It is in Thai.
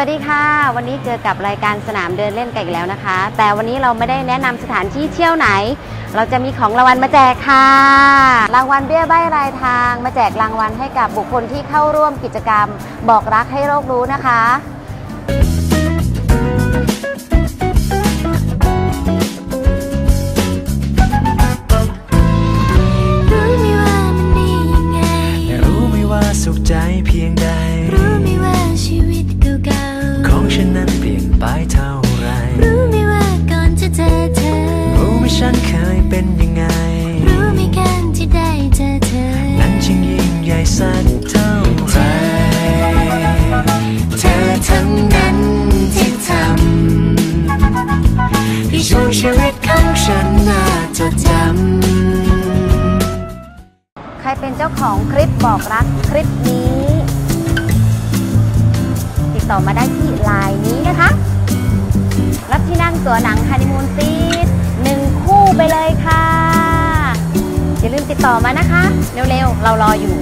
วัสดีค่ะ วันนี้เจอกับรายการสนามเดินเล่นกันอีกแล้วนะคะ แต่วันนี้เราไม่ได้แนะนำสถานที่เที่ยวไหน เราจะมีของรางวัลมาแจกค่ะ รางวัลเบี้ยใบ้รายทาง มาแจกรางวัลให้กับบุคคลที่เข้าร่วมกิจกรรม บอกรักให้โลกรู้นะคะรู้ไหมว่ามันดียังไงรู้ไหมว่าสุขใจเพียงใด เคยเป็นยังไง รู้ไหมการที่ได้เจอเธอ นั้นจึงยิ่งใหญ่สักเท่าไรเธอทั้งนั้นที่ทำให้ช่วงชีวิตของฉันน่าจดจำ ใครเป็นเจ้าของคลิปบอกรักคลิปนี้ ติดต่อมาได้ที่ไลน์นี้นะคะ รับที่นั่งตัวหนังฮันนีมูนซี ต่อมานะคะ เร็วๆ เรารออยู่